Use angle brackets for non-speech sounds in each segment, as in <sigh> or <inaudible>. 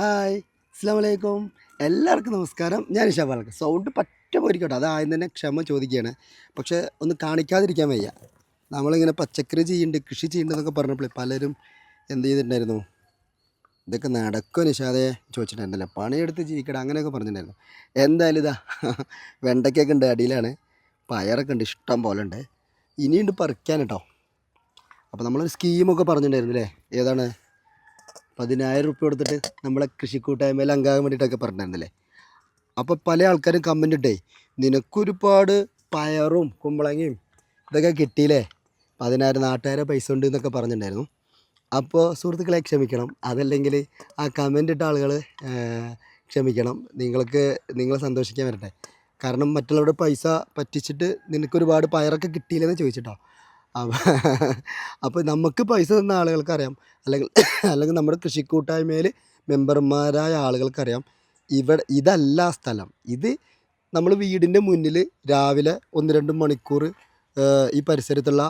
Hi അസ്സാമലൈക്കും എല്ലാവർക്കും നമസ്കാരം. ഞാൻ ഇഷാ ഇഷാബാലക്ക് സൗണ്ട് പറ്റ പോയിരിക്കട്ടെ. അത് ആദ്യം തന്നെ ക്ഷമ ചോദിക്കുകയാണ്. പക്ഷേ ഒന്ന് കാണിക്കാതിരിക്കാൻ വയ്യ. നമ്മളിങ്ങനെ പച്ചക്കറി ചെയ്യുന്നുണ്ട് കൃഷി ചെയ്യുന്നുണ്ടെന്നൊക്കെ പറഞ്ഞപ്പോൾ പലരും എന്ത് ചെയ്തിട്ടുണ്ടായിരുന്നു? ഇതൊക്കെ നടക്കും നിഷാദേ ചോദിച്ചിട്ടുണ്ടല്ലോ പണിയെടുത്ത് ജീവിക്കട അങ്ങനെയൊക്കെ പറഞ്ഞിട്ടുണ്ടായിരുന്നു. എന്തായാലും ഇതാ വെണ്ടയ്ക്കൊക്കെ ഉണ്ട് അടിയിലാണ്. പയറൊക്കെ ഉണ്ട് ഇഷ്ടം പോലെ ഉണ്ട്. ഇനിയുണ്ട് പറിക്കാൻ കേട്ടോ അപ്പോൾ നമ്മളൊരു സ്കീമൊക്കെ പറഞ്ഞിട്ടുണ്ടായിരുന്നു അല്ലേ? ഏതാണ്? പതിനായിരം റുപ്യ കൊടുത്തിട്ട് നമ്മളെ കൃഷിക്കൂട്ടായ്മയിൽ അംഗാകാൻ വേണ്ടിയിട്ടൊക്കെ പറഞ്ഞിരുന്നില്ലേ? അപ്പോൾ പല ആൾക്കാരും കമന്റ് ഇട്ടേ നിനക്കൊരുപാട് പയറും കുമ്പളങ്ങയും ഇതൊക്കെ കിട്ടിയില്ലേ? പതിനായിരം നാട്ടുകാരെ പൈസ ഉണ്ട് എന്നൊക്കെ പറഞ്ഞിട്ടുണ്ടായിരുന്നു. അപ്പോൾ സുഹൃത്തുക്കളെ ക്ഷമിക്കണം. അതല്ലെങ്കിൽ ആ കമന്റ് ഇട്ട ആളുകൾ ക്ഷമിക്കണം. നിങ്ങൾക്ക് നിങ്ങളെ സന്തോഷിക്കാൻ വരട്ടെ. കാരണം മറ്റുള്ളവരുടെ പൈസ പറ്റിച്ചിട്ട് നിനക്കൊരുപാട് പയറൊക്കെ കിട്ടിയില്ലെന്ന് ചോദിച്ചിട്ടോ. അപ്പോൾ <laughs> നമുക്ക് പൈസ തന്ന ആളുകൾക്കറിയാം. അല്ലെങ്കിൽ <coughs> അല്ലെങ്കിൽ നമ്മുടെ കൃഷിക്കൂട്ടായ്മയിൽ മെമ്പർമാരായ ആളുകൾക്കറിയാം. ഇവിടെ ഇതല്ല സ്ഥലം. ഇത് നമ്മൾ വീടിന്റെ മുന്നിൽ രാവിലെ ഒന്ന് രണ്ട് മണിക്കൂർ ഈ പരിസരത്തുള്ള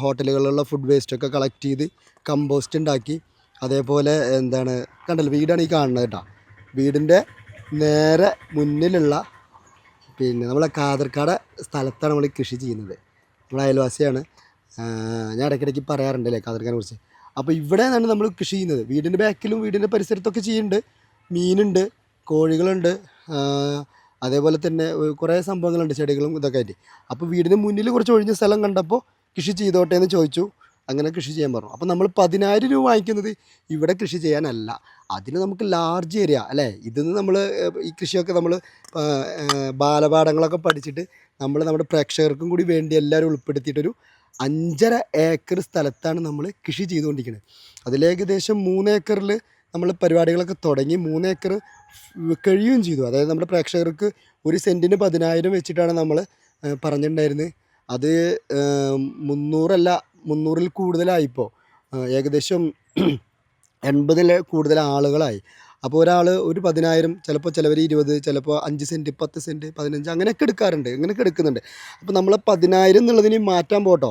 ഹോട്ടലുകളിലുള്ള ഫുഡ് വേസ്റ്റൊക്കെ കളക്ട് ചെയ്ത് കമ്പോസ്റ്റ് ഉണ്ടാക്കി അതേപോലെ എന്താണ് കണ്ടല്ലോ വീടാണ് ഈ കാണുന്നത് കേട്ടോ. വീടിന്റെ നേരെ മുന്നിലുള്ള പിന്നെ നമ്മളെ കാതർക്കാട് സ്ഥലത്താണ് നമ്മൾ കൃഷി ചെയ്യുന്നത്. നമ്മളെ അയൽവാസിയാണ്. ഞാൻ ഇടയ്ക്കിടയ്ക്ക് പറയാറുണ്ട് അല്ലേ കാതർക്കാനെ കുറിച്ച്. അപ്പോൾ ഇവിടെ നിന്നാണ് നമ്മൾ കൃഷി ചെയ്യുന്നത്. വീടിന്റെ ബാക്കിലും വീടിന്റെ പരിസരത്തൊക്കെ ചെയ്യുന്നുണ്ട്. മീനുണ്ട് കോഴികളുണ്ട് അതേപോലെ തന്നെ കുറേ സംഭവങ്ങളുണ്ട് ചെടികളും ഇതൊക്കെ ആയിട്ട്. അപ്പോൾ വീടിന് മുന്നിൽ കുറച്ച് ഒഴിഞ്ഞ സ്ഥലം കണ്ടപ്പോൾ കൃഷി ചെയ്തോട്ടെ എന്ന് ചോദിച്ചു. അങ്ങനെ കൃഷി ചെയ്യാൻ പറഞ്ഞു. അപ്പോൾ നമ്മൾ പതിനായിരം രൂപ വാങ്ങിക്കുന്നത് ഇവിടെ കൃഷി ചെയ്യാനല്ല. അതിന് നമുക്ക് ലാർജ് ഏരിയ അല്ലേ? ഇതിന്ന് നമ്മൾ ഈ കൃഷിയൊക്കെ നമ്മൾ ബാലപാഠങ്ങളൊക്കെ പഠിച്ചിട്ട് നമ്മൾ നമ്മുടെ പ്രേക്ഷകർക്കും കൂടി വേണ്ടി എല്ലാവരും ഉൾപ്പെടുത്തിയിട്ടൊരു അഞ്ചര ഏക്കർ സ്ഥലത്താണ് നമ്മൾ കൃഷി ചെയ്തുകൊണ്ടിരിക്കുന്നത്. അതിലേകദേശം മൂന്ന് ഏക്കറിൽ നമ്മൾ പരിപാടികളൊക്കെ തുടങ്ങി മൂന്ന് ഏക്കർ കഴിയുകയും ചെയ്തു. അതായത് നമ്മുടെ പ്രേക്ഷകർക്ക് ഒരു സെന്റിന് പതിനായിരം വെച്ചിട്ടാണ് നമ്മൾ പറഞ്ഞിട്ടുണ്ടായിരുന്നത്. അത് മുന്നൂറല്ല മുന്നൂറിൽ കൂടുതലായിപ്പോൾ. ഏകദേശം എൺപതിൽ കൂടുതൽ ആളുകളായി. അപ്പോൾ ഒരാൾ ഒരു പതിനായിരം ചിലപ്പോൾ ചിലവർ ഇരുപത് ചിലപ്പോൾ അഞ്ച് സെന്റ് പത്ത് സെന്റ് പതിനഞ്ച് അങ്ങനെയൊക്കെ എടുക്കാറുണ്ട് അങ്ങനെയൊക്കെ എടുക്കുന്നുണ്ട്. അപ്പോൾ നമ്മൾ പതിനായിരം എന്നുള്ളതിന് മാറ്റാൻ പോട്ടോ.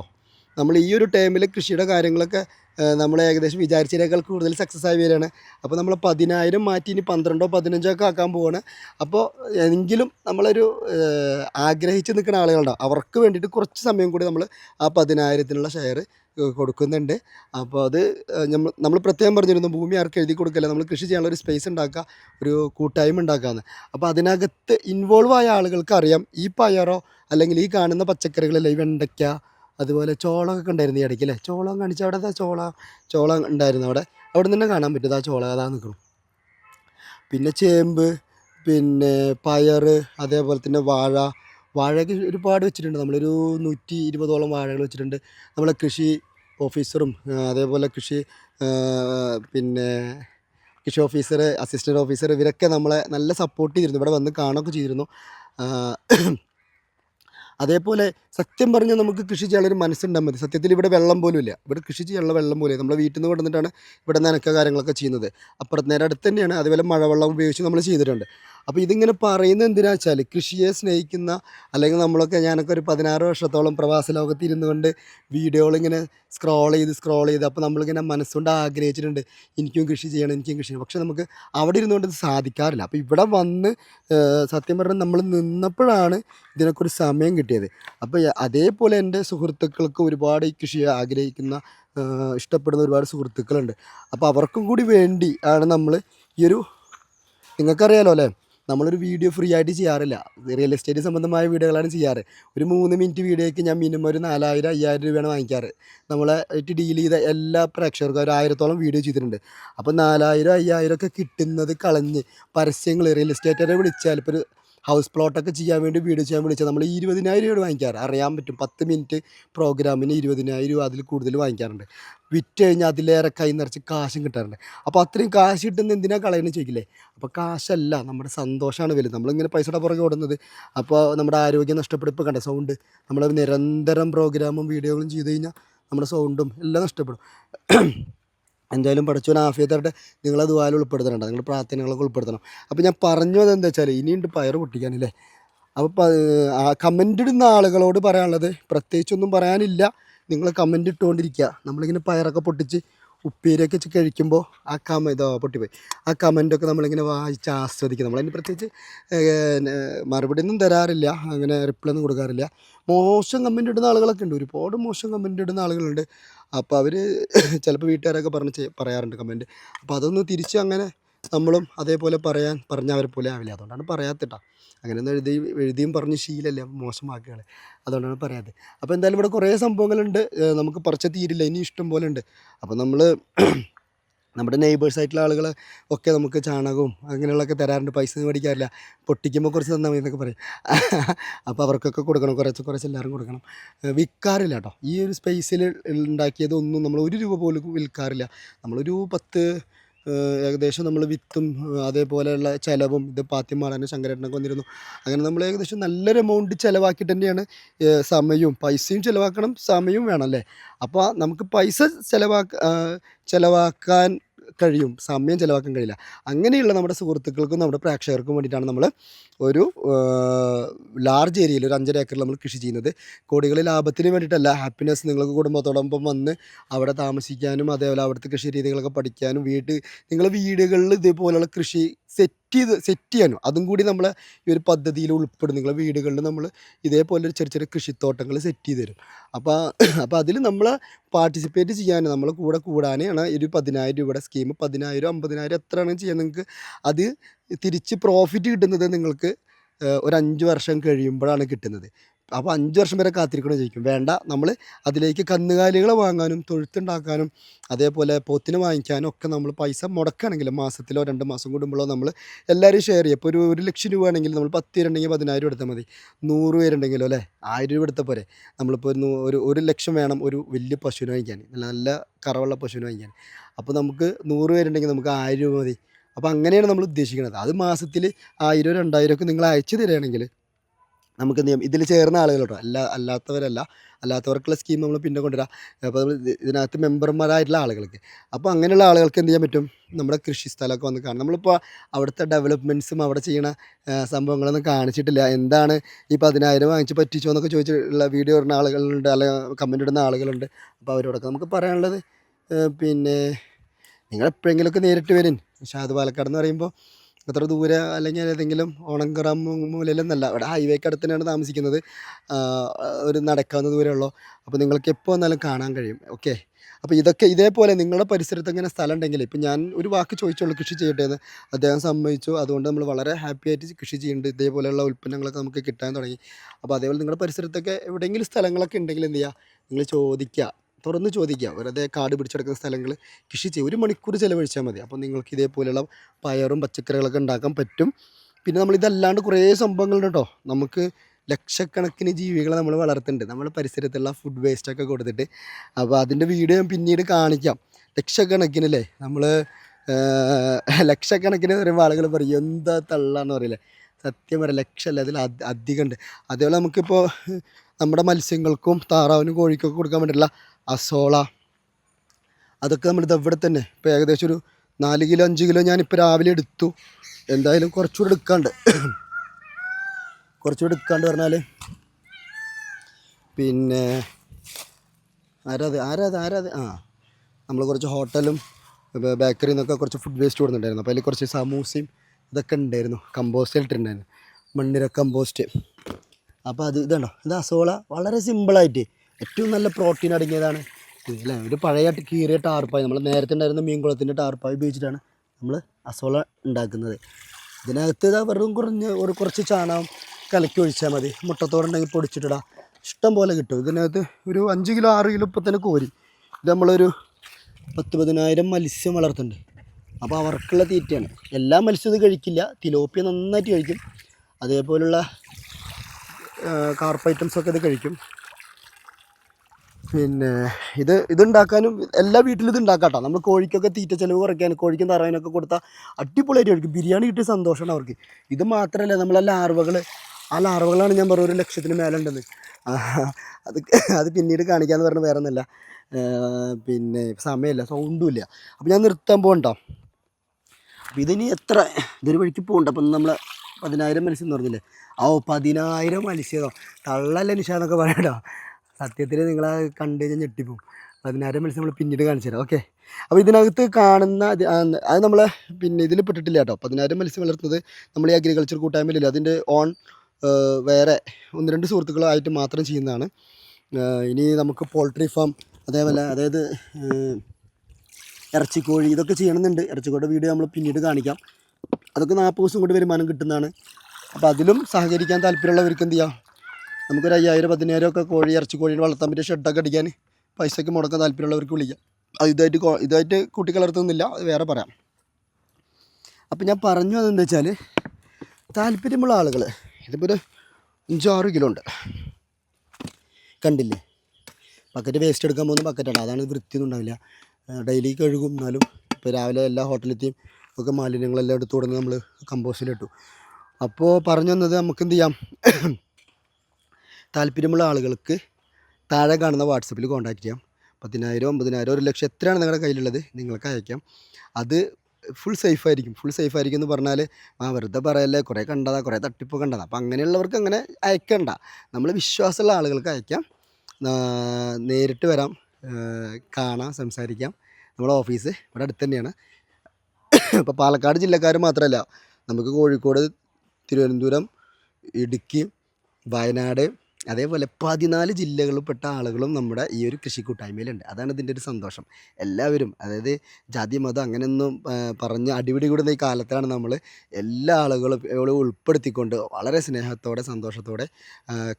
നമ്മൾ ഈ ഒരു ടൈമിൽ കൃഷിയുടെ കാര്യങ്ങളൊക്കെ നമ്മൾ ഏകദേശം വിചാരിച്ചതിനേക്കാൾ കൂടുതൽ സക്സസ് ആയി വരികയാണ് അപ്പോൾ നമ്മൾ പതിനായിരം മാറ്റി ഇനി പന്ത്രണ്ടോ പതിനഞ്ചോ ഒക്കെ ആക്കാൻ പോവാണ്. അപ്പോൾ എങ്കിലും നമ്മളൊരു ആഗ്രഹിച്ച് നിൽക്കുന്ന ആളുകളുണ്ടാവും അവർക്ക് വേണ്ടിയിട്ട് കുറച്ച് സമയം കൂടി നമ്മൾ ആ പതിനായിരത്തിനുള്ള ഷെയർ കൊടുക്കുന്നുണ്ട്. അപ്പോൾ അത് നമ്മൾ നമ്മൾ പ്രത്യേകം പറഞ്ഞിരുന്നു ഭൂമി ആർക്ക് എഴുതി കൊടുക്കല്ല. നമ്മൾ കൃഷി ചെയ്യാനുള്ള ഒരു സ്പേസ് ഉണ്ടാക്കുക ഒരു കൂട്ടായ്മ ഉണ്ടാക്കാമെന്ന് അപ്പോൾ അതിനകത്ത് ഇൻവോൾവ് ആയ ആളുകൾക്ക് അറിയാം ഈ പയറോ അല്ലെങ്കിൽ ഈ കാണുന്ന പച്ചക്കറികളല്ലേ ഈ വെണ്ടയ്ക്ക അതുപോലെ ചോളമൊക്കെ ഉണ്ടായിരുന്നു ഈ ഇടയ്ക്ക് അല്ലേ? ചോളം കാണിച്ച അവിടെ ചോളം? ചോള ചോളം ഉണ്ടായിരുന്നു അവിടെ. അവിടെ നിന്ന് കാണാൻ പറ്റും. ആ ചോള അതാ നിൽക്കണം പിന്നെ ചേമ്പ് പിന്നെ പയർ അതേപോലെ തന്നെ വാഴ. വാഴയൊക്കെ ഒരുപാട് വെച്ചിട്ടുണ്ട്. നമ്മളൊരു നൂറ്റി ഇരുപതോളം വാഴകൾ വെച്ചിട്ടുണ്ട്. നമ്മളെ കൃഷി ഓഫീസറും അതേപോലെ കൃഷി പിന്നെ കൃഷി ഓഫീസർ അസിസ്റ്റന്റ് ഓഫീസർ ഇവരൊക്കെ നമ്മളെ നല്ല സപ്പോർട്ട് ചെയ്തിരുന്നു. ഇവിടെ വന്ന് കാണുകയൊക്കെ ചെയ്തിരുന്നു. അതേപോലെ സത്യം പറഞ്ഞാൽ നമുക്ക് കൃഷി ചെയ്യാനുള്ള ഒരു മനസ്സുണ്ടാൽ മതി. സത്യത്തിൽ ഇവിടെ വെള്ളം പോലും ഇല്ല. ഇവിടെ കൃഷി ചെയ്യാനുള്ള വെള്ളം പോലും നമ്മൾ വീട്ടിൽ നിന്ന് കൊണ്ടുവന്നിട്ടാണ് ഇവിടെ നനക്ക കാര്യങ്ങളൊക്കെ ചെയ്യുന്നത്. അപ്പുറത്ത് നേരെ അടുത്ത് തന്നെയാണ്. അതുപോലെ മഴവെള്ളം ഉപയോഗിച്ച് നമ്മൾ ചെയ്തിട്ടുണ്ട്. അപ്പോൾ ഇതിങ്ങനെ പറയുന്നത് എന്തിനാ വെച്ചാൽ കൃഷിയെ സ്നേഹിക്കുന്ന അല്ലെങ്കിൽ നമ്മളൊക്കെ ഞാനൊക്കെ ഒരു പതിനാറ് വർഷത്തോളം പ്രവാസ ലോകത്ത് ഇരുന്നു കൊണ്ട് വീഡിയോകളിങ്ങനെ സ്ക്രോൾ ചെയ്ത് സ്ക്രോൾ ചെയ്ത് അപ്പോൾ നമ്മളിങ്ങനെ മനസ്സുകൊണ്ട് ആഗ്രഹിച്ചിട്ടുണ്ട് എനിക്കും കൃഷി ചെയ്യണം എനിക്കും കൃഷി ചെയ്യണം. പക്ഷേ നമുക്ക് അവിടെ ഇരുന്നുകൊണ്ട് ഇത് സാധിക്കാറില്ല. അപ്പോൾ ഇവിടെ വന്ന് സത്യം പറഞ്ഞാൽ നമ്മൾ നിന്നപ്പോഴാണ് ഇതിനൊക്കെ ഒരു സമയം കിട്ടിയത്. അപ്പോൾ അതേപോലെ എന്റെ സുഹൃത്തുക്കൾക്ക് ഒരുപാട് ഈ കൃഷിയെ ആഗ്രഹിക്കുന്ന ഇഷ്ടപ്പെടുന്ന ഒരുപാട് സുഹൃത്തുക്കളുണ്ട്. അപ്പോൾ അവർക്കും കൂടി വേണ്ടി ആണ് നമ്മൾ ഈ ഒരു നിങ്ങൾക്കറിയാലോ അല്ലേ? നമ്മളൊരു വീഡിയോ ഫ്രീ ആയിട്ട് ചെയ്യാറില്ല. റിയൽ എസ്റ്റേറ്റ് സംബന്ധമായ വീഡിയോകളാണ് ചെയ്യാറ്. ഒരു മൂന്ന് മിനിറ്റ് വീഡിയോയ്ക്ക് ഞാൻ മിനിമം ഒരു നാലായിരം അയ്യായിരം രൂപയാണ് വാങ്ങിക്കാറ്. നമ്മളെ ആയിട്ട് ഡീൽ ചെയ്ത എല്ലാ പ്രേക്ഷകർക്കും ഒരു ആയിരത്തോളം വീഡിയോ ചെയ്തിട്ടുണ്ട്. അപ്പോൾ നാലായിരം അയ്യായിരം ഒക്കെ കിട്ടുന്നത് കളഞ്ഞ് പരസ്യങ്ങൾ റിയൽ എസ്റ്റേറ്ററെ വിളിച്ചാൽ ഇപ്പോൾ ഒരു ഹൗസ് പ്ലോട്ടൊക്കെ ചെയ്യാൻ വേണ്ടി വീഡിയോ ചെയ്യാൻ വിളിച്ചാൽ നമ്മൾ ഇരുപതിനായിരം രൂപ വാങ്ങിക്കാറ്. അറിയാൻ പറ്റും. പത്ത് മിനിറ്റ് പ്രോഗ്രാമിന് ഇരുപതിനായിരം രൂപ അതിൽ കൂടുതൽ വാങ്ങിക്കാറുണ്ട്. വിറ്റ് കഴിഞ്ഞാൽ അതിലേറെ കൈ നിറച്ച് കാശും കിട്ടാറുണ്ട്. അപ്പോൾ അത്രയും കാശ് കിട്ടുന്ന എന്തിനാണ് കളയുന്നത് ചോദിക്കില്ലേ? അപ്പോൾ കാശല്ല നമ്മുടെ സന്തോഷമാണ് വലുത്. നമ്മളിങ്ങനെ പൈസയുടെ പുറകെ ഓടുന്നത്. അപ്പോൾ നമ്മുടെ ആരോഗ്യം നഷ്ടപ്പെടും. ഇപ്പോൾ കണ്ട സൗണ്ട് നമ്മൾ നിരന്തരം പ്രോഗ്രാമും വീഡിയോകളും ചെയ്ത് കഴിഞ്ഞാൽ നമ്മുടെ സൗണ്ടും എല്ലാം നഷ്ടപ്പെടും. എന്തായാലും പഠിച്ചവൻ ആഫിയത്തായിട്ട് നിങ്ങളെ ദുബായിൽ ഉൾപ്പെടുത്തണം നിങ്ങളുടെ പ്രാർത്ഥനകളൊക്കെ ഉൾപ്പെടുത്തണം. അപ്പോൾ ഞാൻ പറഞ്ഞത് എന്താ വെച്ചാൽ ഇനിയുണ്ട് പയർ പൊട്ടിക്കാനല്ലേ? അപ്പോൾ കമന്റ് ഇടുന്ന ആളുകളോട് പറയാനുള്ളത് പ്രത്യേകിച്ചൊന്നും പറയാനില്ല. നിങ്ങൾ കമന്റ് ഇട്ടുകൊണ്ടിരിക്കുക നമ്മളിങ്ങനെ പയറൊക്കെ പൊട്ടിച്ച് ഉപ്പേരിയൊക്കെ വെച്ച് കഴിക്കുമ്പോൾ ആ കമ ഇതോ പൊട്ടിപ്പോയി. ആ കമന്റൊക്കെ നമ്മളിങ്ങനെ വായിച്ച് ആസ്വദിക്കും. നമ്മളതിന് പ്രത്യേകിച്ച് മറുപടി ഒന്നും തരാറില്ല. അങ്ങനെ റിപ്ലൈ ഒന്നും കൊടുക്കാറില്ല. മോശം കമന്റ് ഇടുന്ന ആളുകളൊക്കെ ഉണ്ട്. ഒരുപാട് മോശം കമന്റ് ഇടുന്ന ആളുകളുണ്ട്. അപ്പോൾ അവർ ചിലപ്പോൾ വീട്ടുകാരൊക്കെ പറഞ്ഞ് പറയാറുണ്ട് കമന്റ് അപ്പോൾ അതൊന്ന് തിരിച്ച് അങ്ങനെ നമ്മളും അതേപോലെ പറയാൻ പറഞ്ഞവരെ പോലെ ആവില്ല. അതുകൊണ്ടാണ് പറയാത്തിട്ടാ അങ്ങനെയൊന്നും എഴുതി എഴുതിയും പറഞ്ഞ് ശീലമല്ല മോശമാക്കുകയാണ്. അതുകൊണ്ടാണ് പറയാത്തത്. അപ്പോൾ എന്തായാലും ഇവിടെ കുറേ സംഭവങ്ങളുണ്ട്. നമുക്ക് പറിച്ച തീരില്ല. ഇനി ഇഷ്ടം പോലെ ഉണ്ട്. അപ്പോൾ നമ്മൾ നമ്മുടെ നെയ്ബേഴ്സായിട്ടുള്ള ആളുകൾ ഒക്കെ നമുക്ക് ചാണകവും അങ്ങനെയുള്ളതൊക്കെ തരാറുണ്ട്. പൈസ ഒന്നും മേടിക്കാറില്ല. പൊട്ടിക്കുമ്പോൾ കുറച്ച് തന്നാൽ മതി എന്നൊക്കെ പറയും. അപ്പോൾ അവർക്കൊക്കെ കൊടുക്കണം. കുറച്ച് കുറച്ച് എല്ലാവരും കൊടുക്കണം. വിൽക്കാറില്ല കേട്ടോ ഈ ഒരു സ്പേസിൽ ഉണ്ടാക്കിയതൊന്നും നമ്മൾ ഒരു രൂപ പോലും വിൽക്കാറില്ല. നമ്മളൊരു പത്ത് ഏകദേശം നമ്മൾ വിത്തും അതേപോലെയുള്ള ചിലവും ഇത് പാത്തിമാടാനും ശങ്കരേട്ടനൊക്കെ വന്നിരുന്നു. അങ്ങനെ നമ്മൾ ഏകദേശം നല്ലൊരു എമൗണ്ട് ചിലവാക്കിയിട്ട് തന്നെയാണ് സമയവും പൈസയും ചിലവാക്കണം സമയവും വേണം അല്ലേ? അപ്പോൾ നമുക്ക് പൈസ ചിലവാക്ക ചിലവാക്കാൻ കഴിയും സമയം ചിലവാക്കാൻ കഴിയില്ല. അങ്ങനെയുള്ള നമ്മുടെ സുഹൃത്തുക്കൾക്കും നമ്മുടെ പ്രേക്ഷകർക്കും വേണ്ടിയിട്ടാണ് നമ്മൾ ഒരു ലാർജ് ഏരിയയിൽ ഒരു അഞ്ചര ഏക്കറിൽ നമ്മൾ കൃഷി ചെയ്യുന്നത്. കോടികൾ ലാഭത്തിന് വേണ്ടിയിട്ടല്ല ഹാപ്പിനെസ് നിങ്ങൾക്ക് കുടുംബത്തോടൊപ്പം വന്ന് അവിടെ താമസിക്കാനും അതേപോലെ അവിടുത്തെ കൃഷി രീതികളൊക്കെ പഠിക്കാനും വീട് നിങ്ങളുടെ വീടുകളിൽ ഇതേപോലെയുള്ള കൃഷി സെറ്റ് ചെയ്ത് സെറ്റ് ചെയ്യാനും അതും കൂടി നമ്മൾ ഈ ഒരു പദ്ധതിയിൽ ഉൾപ്പെടും നിങ്ങളെ വീടുകളിൽ നമ്മൾ ഇതേപോലെ ഒരു ചെറിയ ചെറിയ കൃഷിത്തോട്ടങ്ങൾ സെറ്റ് ചെയ്ത് തരും അപ്പോൾ അപ്പോൾ അതിൽ നമ്മൾ പാർട്ടിസിപ്പേറ്റ് ചെയ്യാൻ നമ്മൾ കൂടെ കൂടാനാണ് ഒരു പതിനായിരം രൂപയുടെ സ്കീം പതിനായിരം അമ്പതിനായിരം എത്രയാണ് ചെയ്യാൻ നിങ്ങൾക്ക് അത് തിരിച്ച് പ്രോഫിറ്റ് കിട്ടുന്നത് നിങ്ങൾക്ക് ഒരു അഞ്ച് വർഷം കഴിയുമ്പോഴാണ് കിട്ടുന്നത്. അപ്പോൾ അഞ്ച് വർഷം വരെ കാത്തിരിക്കണം ചോദിക്കും വേണ്ട നമ്മൾ അതിലേക്ക് കന്നുകാലികളെ വാങ്ങാനും തൊഴുത്തുണ്ടാക്കാനും അതേപോലെ പോത്തിന് വാങ്ങിക്കാനും ഒക്കെ നമ്മൾ പൈസ മുടക്കുകയാണെങ്കിൽ മാസത്തിലോ രണ്ട് മാസം കൂടുമ്പോഴോ നമ്മൾ എല്ലാവരും ഷെയർ ചെയ്യും. ഇപ്പോൾ ഒരു ഒരു ലക്ഷം രൂപ ആണെങ്കിൽ നമ്മൾ പത്ത് പേരുണ്ടെങ്കിൽ പതിനായിരം എടുത്താൽ മതി. നൂറ് പേരുണ്ടെങ്കിലോ അല്ലേ? ആയിരം രൂപ എടുത്താൽ പോരെ. നമ്മളിപ്പോൾ ഒരു ഒരു ഒരു ലക്ഷം വേണം ഒരു വലിയ പശുവിനെ വാങ്ങിക്കാൻ. നല്ല നല്ല കറവുള്ള പശുവിനെ വാങ്ങിക്കാൻ. അപ്പോൾ നമുക്ക് നൂറ് പേരുണ്ടെങ്കിൽ നമുക്ക് ആയിരം രൂപ മതി. അപ്പോൾ അങ്ങനെയാണ് നമ്മൾ ഉദ്ദേശിക്കുന്നത് അത് മാസത്തിൽ ആയിരം രണ്ടായിരം ഒക്കെ നിങ്ങൾ അയച്ചു തരികയാണെങ്കിൽ നമുക്ക് ചെയ്യാം ഇതിൽ ചേർന്ന ആളുകൾ കേട്ടോ. അല്ല അല്ലാത്തവരല്ല. അല്ലാത്തവർക്കുള്ള സ്കീം നമ്മൾ പിന്നെ കൊണ്ടുവരാം. അപ്പോൾ നമ്മൾ ഇതിനകത്ത് മെമ്പർമാരായിട്ടുള്ള ആളുകൾക്ക് അപ്പോൾ അങ്ങനെയുള്ള ആളുകൾക്ക് എന്ത് ചെയ്യാൻ പറ്റും? നമ്മുടെ കൃഷി സ്ഥലമൊക്കെ വന്ന് കാണാം. നമ്മളിപ്പോൾ അവിടുത്തെ ഡെവലപ്മെന്റ്സും അവിടെ ചെയ്യണ സംഭവങ്ങളൊന്നും കാണിച്ചിട്ടില്ല. എന്താണ് ഈ പതിനായിരം വാങ്ങിച്ച് പറ്റിച്ചോ എന്നൊക്കെ ചോദിച്ചിട്ടുള്ള വീഡിയോ ഇടുന്ന ആളുകളുണ്ട്. അല്ലെങ്കിൽ കമന്റ് ഇടുന്ന ആളുകളുണ്ട്. അപ്പോൾ അവരോടൊക്കെ നമുക്ക് പറയാനുള്ളത് പിന്നെ നിങ്ങൾ എപ്പോഴെങ്കിലുമൊക്കെ നേരിട്ട് വരും. ഷാദ് പാലക്കാട് എന്ന് പറയുമ്പോൾ അത്ര ദൂരെ അല്ലെങ്കിൽ ഏതെങ്കിലും ഓണങ്കറം മൂലയിലൊന്നല്ല. ഇവിടെ ഹൈവേക്ക് അടുത്ത് തന്നെയാണ് താമസിക്കുന്നത്. ഒരു നടക്കാവുന്ന ദൂരമുള്ളൂ അപ്പോൾ നിങ്ങൾക്ക് എപ്പോൾ വന്നാലും കാണാൻ കഴിയും. ഓക്കെ അപ്പോൾ ഇതൊക്കെ ഇതേപോലെ നിങ്ങളുടെ പരിസരത്ത് ഇങ്ങനെ സ്ഥലം ഉണ്ടെങ്കിൽ ഇപ്പം ഞാൻ ഒരു വാക്ക് ചോദിച്ചോളൂ കൃഷി ചെയ്യട്ടെ എന്ന് അദ്ദേഹം സമ്മതിച്ചു. അതുകൊണ്ട് നമ്മൾ വളരെ ഹാപ്പി ആയിട്ട് കൃഷി ചെയ്യുന്നുണ്ട്. ഇതേപോലെയുള്ള ഉൽപ്പന്നങ്ങളൊക്കെ നമുക്ക് കിട്ടാൻ തുടങ്ങി. അപ്പോൾ അതേപോലെ നിങ്ങളുടെ പരിസരത്തൊക്കെ എവിടെയെങ്കിലും സ്ഥലങ്ങളൊക്കെ ഉണ്ടെങ്കിൽ എന്ത് ചെയ്യുക? നിങ്ങൾ ചോദിക്കുക. തുറന്ന് ചോദിക്കാം വെറുതെ കാട് പിടിച്ചെടുക്കുന്ന സ്ഥലങ്ങൾ കൃഷി ചെയ്യും. ഒരു മണിക്കൂർ ചിലവഴിച്ചാൽ മതി. അപ്പോൾ നിങ്ങൾക്ക് ഇതേപോലെയുള്ള പയറും പച്ചക്കറികളൊക്കെ ഉണ്ടാക്കാൻ പറ്റും. പിന്നെ നമ്മൾ ഇതല്ലാണ്ട് കുറേ സംഭവങ്ങളുണ്ട് കേട്ടോ നമുക്ക് ലക്ഷക്കണക്കിന് ജീവികളെ നമ്മൾ വളർത്തുന്നുണ്ട്. നമ്മൾ പരിസരത്തുള്ള ഫുഡ് വേസ്റ്റൊക്കെ കൊടുത്തിട്ട്. അപ്പോൾ അതിന്റെ വീഡിയോ ഞാൻ പിന്നീട് കാണിക്കാം. ലക്ഷക്കണക്കിനല്ലേ? നമ്മൾ ലക്ഷക്കണക്കിന് പറയുമ്പോൾ ആളുകൾ പറയും എന്താ തള്ളാന്ന് പറയില്ലേ? സത്യം പറയാം ലക്ഷമല്ല. അതിൽ അധ- അധികം ഉണ്ട് അതേപോലെ നമുക്കിപ്പോൾ നമ്മുടെ മത്സ്യങ്ങൾക്കും താറാവിനും കോഴിക്കൊക്കെ കൊടുക്കാൻ വേണ്ടിയിട്ടുള്ള അസോള. അതൊക്കെ നമ്മളിത് ഇവിടെ തന്നെ. ഇപ്പോൾ ഏകദേശം ഒരു നാല് കിലോ അഞ്ച് കിലോ ഞാനിപ്പോൾ രാവിലെ എടുത്തു. എന്തായാലും കുറച്ചുകൂടെ എടുക്കാണ്ട്. കുറച്ചുകൂടെ എടുക്കാണ്ട് പറഞ്ഞാൽ പിന്നെ ആരാത് ആരാത് ആരാത് ആ. നമ്മൾ കുറച്ച് ഹോട്ടലും ബേക്കറിയിൽ നിന്നൊക്കെ കുറച്ച് ഫുഡ് വേസ്റ്റ് കൊടുത്തിട്ടുണ്ടായിരുന്നു. അപ്പോൾ അതിൽ കുറച്ച് സമൂസയും ഇതൊക്കെ ഉണ്ടായിരുന്നു. കമ്പോസ്റ്റ് ഇട്ടിട്ടുണ്ടായിരുന്നു. മണ്ണിര കമ്പോസ്റ്റ് അപ്പോൾ അത് ഇതാണോ? ഇത് അസോള. വളരെ സിമ്പിളായിട്ട് ഏറ്റവും നല്ല പ്രോട്ടീൻ അടങ്ങിയതാണ്. അല്ലേ ഒരു പഴയ കീറിയ ടാർപ്പായി. നമ്മൾ നേരത്തെ ഉണ്ടായിരുന്ന മീൻകുളത്തിന്റെ ടാർപ്പായി ഉപയോഗിച്ചിട്ടാണ് നമ്മൾ അസോള ഉണ്ടാക്കുന്നത്. ഇതിനകത്ത് ഇതാ വെറും കുറഞ്ഞ് ഒരു കുറച്ച് ചാണകം കലക്കി ഒഴിച്ചാൽ മതി. മുട്ടത്തോടുണ്ടെങ്കിൽ പൊടിച്ചിട്ടിടാം. ഇഷ്ടം പോലെ കിട്ടും. ഇതിനകത്ത് ഒരു അഞ്ച് കിലോ ആറ് കിലോ ഇപ്പം തന്നെ കോരി. ഇത് നമ്മളൊരു പത്ത് പതിനായിരം മത്സ്യം വളർത്തുന്നുണ്ട്. അപ്പോൾ അവർക്കുള്ള തീറ്റയാണ്. എല്ലാ മത്സ്യവും ഇത് കഴിക്കില്ല. തിലോപ്പിയ നന്നായിട്ട് കഴിക്കും. അതേപോലുള്ള കാർപ്പ് ഐറ്റംസൊക്കെ ഇത് കഴിക്കും. പിന്നെ ഇത് ഇതുണ്ടാക്കാനും എല്ലാ വീട്ടിലും ഇത് ഉണ്ടാക്കാം നമ്മൾ കോഴിക്കൊക്കെ തീറ്റ ചിലവ് കുറയ്ക്കാൻ കോഴിക്കും തറവിനൊക്കെ കൊടുത്താൽ അടിപൊളിയായിട്ട് അവർക്ക് ബിരിയാണി കിട്ടിയ സന്തോഷമാണ് അവർക്ക്. ഇത് മാത്രമല്ല നമ്മളെ ലാർവകൾ ആ ലാർവകളാണ് ഞാൻ പറഞ്ഞ ഒരു ലക്ഷത്തിന് മേലെ ഉണ്ടെന്ന് ആ, അത് അത് പിന്നീട് കാണിക്കാന്ന് പറഞ്ഞ് വേറെ ഒന്നുമില്ല പിന്നെ സമയമില്ല സൗണ്ടും ഇല്ല അപ്പോൾ ഞാൻ നിർത്താൻ പോകണ്ടോ? അപ്പോൾ ഇതിനി എത്ര? ഇതൊരു വഴിക്ക് പോകണ്ട. അപ്പം നമ്മൾ പതിനായിരം മനുഷ്യൻ എന്ന് പറഞ്ഞില്ലേ? ഓ പതിനായിരം മനുഷ്യതോ തള്ളല്ല നിഷാന്നൊക്കെ പറയട്ടോ സത്യത്തിൽ നിങ്ങൾ കണ്ടു കഴിഞ്ഞാൽ ഞെട്ടിപ്പോവും. പതിനായിരം മത്സ്യം നമ്മൾ പിന്നീട് കാണിച്ചു തരാം. ഓക്കെ അപ്പോൾ ഇതിനകത്ത് കാണുന്ന അത് നമ്മൾ പിന്നെ ഇതിൽ പെട്ടിട്ടില്ല കേട്ടോ. പതിനായിരം മത്സ്യം വളർത്തുന്നത് നമ്മൾ ഈ അഗ്രികൾച്ചർ കൂട്ടായ്മയിലില്ല? അതിന്റെ ഓൺ വേറെ ഒന്ന് രണ്ട് സുഹൃത്തുക്കളായിട്ട് മാത്രം ചെയ്യുന്നതാണ്. ഇനി നമുക്ക് പോൾട്രി ഫാം അതേപോലെ അതായത് ഇറച്ചിക്കോഴി ഇതൊക്കെ ചെയ്യണമെന്നുണ്ട് ഇറച്ചിക്കോഴിയുടെ വീഡിയോ നമ്മൾ പിന്നീട് കാണിക്കാം. അതൊക്കെ നാൽപ്പത് ദിവസം കൊണ്ട് വരുമാനം കിട്ടുന്നതാണ്. അപ്പോൾ അതിലും സഹകരിക്കാൻ താല്പര്യമുള്ളവർക്ക് എന്ത് ചെയ്യാം? നമുക്കൊരു അയ്യായിരം പതിനായിരം ഒക്കെ കോഴി ഇറച്ചി കോഴിയുടെ വളർത്താൻ പറ്റിയ ഷെഡൊക്കെ അടിക്കാൻ പൈസയ്ക്ക് മുടക്കാൻ താല്പര്യമുള്ളവർക്ക് വിളിക്കാം. അത് ഇതായിട്ട് ഇതായിട്ട് കൂട്ടിക്കലർത്തുന്നില്ല അത് വേറെ പറയാം. അപ്പം ഞാൻ പറഞ്ഞു അതെന്താ വെച്ചാൽ താല്പര്യമുള്ള ആളുകൾ ഇതിപ്പോൾ ഒരു അഞ്ചാറ് കിലോ ഉണ്ട്. കണ്ടില്ലേ? ബക്കറ്റ് വേസ്റ്റ് എടുക്കാൻ പോകുന്ന ബക്കറ്റാണ് അതാണ് വൃത്തിയൊന്നും ഉണ്ടാവില്ല. ഡെയിലി കഴുകും എന്നാലും ഇപ്പോൾ രാവിലെ എല്ലാ ഹോട്ടലിലെത്തിയും ഒക്കെ മാലിന്യങ്ങളെല്ലാം എടുത്തു കൊടുന്ന് നമ്മൾ കമ്പോസ്റ്റിലിട്ടു അപ്പോൾ പറഞ്ഞു തന്നത് നമുക്ക് എന്ത് ചെയ്യാം? താല്പര്യമുള്ള ആളുകൾക്ക് താഴെ കാണുന്ന വാട്സപ്പിൽ കോൺടാക്റ്റ് ചെയ്യാം. പതിനായിരം ഒമ്പതിനായിരം ഒരു ലക്ഷം എത്രയാണ് നിങ്ങളുടെ കയ്യിലുള്ളത് നിങ്ങൾക്ക് അയക്കാം. അത് ഫുൾ സേഫ് ആയിരിക്കും. ഫുൾ സേഫ് ആയിരിക്കും എന്ന് പറഞ്ഞാൽ ആ വെറുതെ പറയല്ലേ കുറേ കണ്ടതാ കുറേ തട്ടിപ്പ് കണ്ടതാ. അപ്പോൾ അങ്ങനെയുള്ളവർക്ക് അങ്ങനെ അയക്കണ്ട. നമ്മൾ വിശ്വാസമുള്ള ആളുകൾക്ക് അയക്കാം. നേരിട്ട് വരാം കാണാം സംസാരിക്കാം. നമ്മുടെ ഓഫീസ് ഇവിടെ അടുത്ത് തന്നെയാണ്. ഇപ്പോൾ പാലക്കാട് ജില്ലക്കാർ മാത്രമല്ല നമുക്ക് കോഴിക്കോട് തിരുവനന്തപുരം ഇടുക്കി വയനാട് അതേപോലെ പതിനാല് ജില്ലകളിൽപ്പെട്ട ആളുകളും നമ്മുടെ ഈ ഒരു കൃഷി കൂട്ടായ്മയിലുണ്ട്. അതാണ് ഇതിന്റെ ഒരു സന്തോഷം. എല്ലാവരും അതായത് ജാതി മതം അങ്ങനെയൊന്നും പറഞ്ഞ് അടിപിടി കൂടുന്ന ഈ കാലത്താണ് നമ്മൾ എല്ലാ ആളുകളും ഉൾപ്പെടുത്തിക്കൊണ്ട് വളരെ സ്നേഹത്തോടെ സന്തോഷത്തോടെ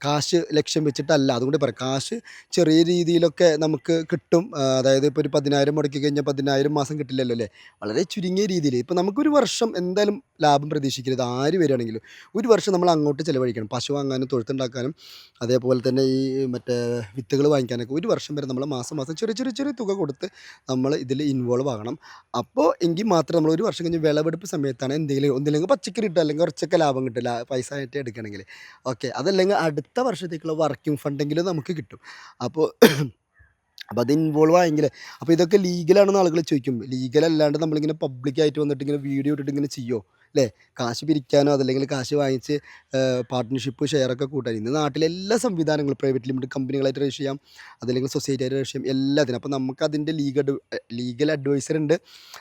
കാശ് ലക്ഷ്യം വെച്ചിട്ടല്ല അതുകൊണ്ട് പറയാം. കാശ് ചെറിയ രീതിയിലൊക്കെ നമുക്ക് കിട്ടും. അതായത് ഇപ്പോൾ ഒരു പതിനായിരം മുടക്കി കഴിഞ്ഞാൽ പതിനായിരം മാസം കിട്ടില്ലല്ലോ അല്ലേ? വളരെ ചുരുങ്ങിയ രീതിയിൽ. ഇപ്പോൾ നമുക്കൊരു വർഷം എന്തായാലും ലാഭം പ്രതീക്ഷിക്കരുത്. ആര് വരികയാണെങ്കിലും ഒരു വർഷം നമ്മൾ അങ്ങോട്ട് ചിലവഴിക്കണം. പശു വാങ്ങാനും തൊഴുത്തുണ്ടാക്കാനും അതേപോലെ തന്നെ ഈ മറ്റേ വിത്തുകൾ വാങ്ങിക്കാനൊക്കെ ഒരു വർഷം വരെ നമ്മൾ മാസം മാസം ചെറിയ ചെറിയ ചെറിയ തുക കൊടുത്ത് നമ്മൾ ഇതിൽ ഇൻവോൾവ് ആകണം. അപ്പോൾ എങ്കിൽ മാത്രം നമ്മൾ ഒരു വർഷം കഴിഞ്ഞ് വിളവെടുപ്പ് സമയത്താണ് എന്തെങ്കിലും ഒന്നില്ലെങ്കിൽ പച്ചക്കറി കിട്ടുക അല്ലെങ്കിൽ കുറച്ചൊക്കെ ലാഭം കിട്ടില്ല പൈസ ആയിട്ട് എടുക്കണമെങ്കിൽ ഓക്കെ അതല്ലെങ്കിൽ അടുത്ത വർഷത്തേക്കുള്ള വർക്കിംഗ് ഫണ്ടെങ്കിലും നമുക്ക് കിട്ടും. അപ്പോൾ അപ്പോൾ അത് ഇൻവോൾവ് ആയെങ്കിൽ അപ്പോൾ ഇതൊക്കെ ലീഗലാണെന്ന് ആളുകൾ ചോദിക്കും. ലീഗൽ അല്ലാണ്ട് നമ്മളിങ്ങനെ പബ്ലിക്കായിട്ട് വന്നിട്ട് ഇങ്ങനെ വീഡിയോ ഇട്ടിട്ട് ഇങ്ങനെ ചെയ്യുമോ അല്ലേ? കാശ് പിരിക്കാനോ അതല്ലെങ്കിൽ കാശ് വാങ്ങിച്ച് പാർട്ട്ണർഷിപ്പ് ഷെയറൊക്കെ കൂട്ടാൻ. ഇന്ന് നാട്ടിലെ എല്ലാ സംവിധാനങ്ങളും പ്രൈവറ്റ് ലിമിറ്റഡ് കമ്പനികളായിട്ട് രജിസ്റ്റർ ചെയ്യാം. അതല്ലെങ്കിൽ സൊസൈറ്റി ആയിട്ട് രജിസ്റ്റർ ചെയ്യാം. എല്ലാത്തിനും. അപ്പോൾ നമുക്ക് അതിന്റെ ലീഗൽ ലീഗൽ അഡ്വൈസർ ഉണ്ട്.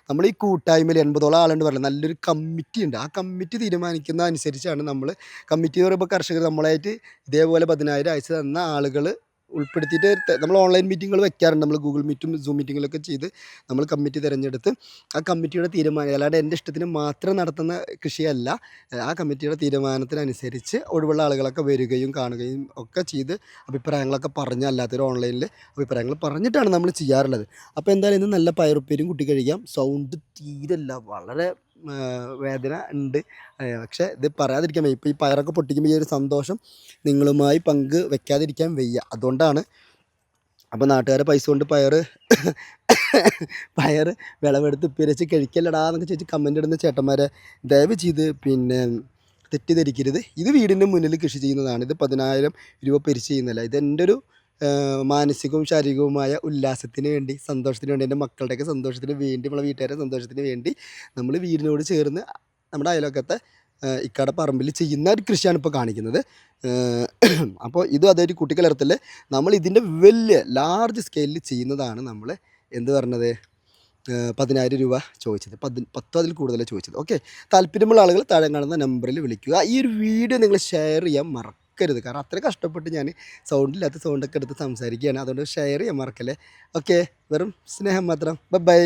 നമ്മൾ ഈ കൂട്ടായ്മയിൽ എൺപതോളം ആളുണ്ട് പറയുന്നത് നല്ലൊരു കമ്മിറ്റി ഉണ്ട്. ആ കമ്മിറ്റി തീരുമാനിക്കുന്ന അനുസരിച്ചാണ് നമ്മൾ കമ്മിറ്റി എന്ന് പറയുമ്പോൾ കർഷകർ നമ്മളായിട്ട് ഇതേപോലെ പതിനായിരം അയച്ചു തന്ന ആളുകൾ ഉൾപ്പെടുത്തിയിട്ട് നമ്മൾ ഓൺലൈൻ മീറ്റിങ്ങുകൾ വെക്കാറുണ്ട്. നമ്മൾ ഗൂഗിൾ മീറ്റും സൂം മീറ്റിങ്ങിലൊക്കെ ചെയ്ത് നമ്മൾ കമ്മിറ്റി തിരഞ്ഞെടുത്ത് ആ കമ്മിറ്റിയുടെ തീരുമാനം അല്ലാണ്ട് എന്റെ ഇഷ്ടത്തിന് മാത്രം നടത്തുന്ന കൃഷിയല്ല. ആ കമ്മിറ്റിയുടെ തീരുമാനത്തിനനുസരിച്ച് ഒഴിവുള്ള ആളുകളൊക്കെ വരികയും കാണുകയും ഒക്കെ ചെയ്ത് അഭിപ്രായങ്ങളൊക്കെ പറഞ്ഞ് അല്ലാത്തൊരു ഓൺലൈനിൽ അഭിപ്രായങ്ങൾ പറഞ്ഞിട്ടാണ് നമ്മൾ ചെയ്യാറുള്ളത്. അപ്പോൾ എന്തായാലും ഇന്ന് നല്ല പയറുപ്പേരും കുട്ടി കഴിക്കാം. സൗണ്ട് തീരല്ല വളരെ വേദന ഉണ്ട്. പക്ഷേ ഇത് പറയാതിരിക്കാൻ വയ്യ. ഇപ്പോൾ ഈ പയറൊക്കെ പൊട്ടിക്കുമ്പോൾ ഈ ഒരു സന്തോഷം നിങ്ങളുമായി പങ്ക് വെക്കാതിരിക്കാൻ വയ്യ. അതുകൊണ്ടാണ് അപ്പോൾ നാട്ടുകാരെ പൈസ കൊണ്ട് പയർ <coughs> പയർ വിളവെടുത്ത് പിരച്ച് കഴിക്കല്ലടാ എന്നൊക്കെ ചോദിച്ച് കമന്റ് ഇടുന്ന ചേട്ടന്മാരെ ദയവ് ചെയ്ത് പിന്നെ തെറ്റിദ്ധരിക്കരുത്. ഇത് വീടിന്റെ മുന്നിൽ കൃഷി ചെയ്യുന്നതാണ്. ഇത് പതിനായിരം രൂപ പിരിച്ച് ചെയ്യുന്നതല്ല. ഇത് എന്റെ ഒരു മാനസികവും ശാരീരികവുമായ ഉല്ലാസത്തിന് വേണ്ടി സന്തോഷത്തിന് വേണ്ടി എന്റെ മക്കളുടെയൊക്കെ സന്തോഷത്തിന് വേണ്ടി നമ്മളെ വീട്ടുകാരുടെ സന്തോഷത്തിന് വേണ്ടി നമ്മൾ വീടിനോട് ചേർന്ന് നമ്മുടെ അയലൊക്കത്തെ ഇക്കാട പറമ്പിൽ ചെയ്യുന്ന ഒരു കൃഷിയാണ് ഇപ്പോൾ കാണിക്കുന്നത്. അപ്പോൾ ഇതും അതൊരു കുട്ടിക്കലർത്തിൽ നമ്മൾ ഇതിന്റെ വലിയ ലാർജ് സ്കെയിലിൽ ചെയ്യുന്നതാണ് നമ്മൾ എന്ത് പറഞ്ഞത്? പതിനായിരം രൂപ ചോദിച്ചത്. പതി പത്തോ അതിൽ കൂടുതൽ ചോദിച്ചത്. ഓക്കെ. താല്പര്യമുള്ള ആളുകൾ താഴെ കാണുന്ന നമ്പറിൽ വിളിക്കുക. ഈ ഒരു വീഡിയോ നിങ്ങൾ ഷെയർ ചെയ്യാൻ മറക്കരുത്. കാരണം അത്ര കഷ്ടപ്പെട്ട് ഞാൻ സൗണ്ടില്ലാത്ത സൗണ്ടൊക്കെ എടുത്ത് സംസാരിക്കുകയാണ്. അതുകൊണ്ട് ഷെയർ ചെയ്യാൻ മറക്കല്ലേ. ഓക്കെ വെറും സ്നേഹം മാത്രം. ബൈ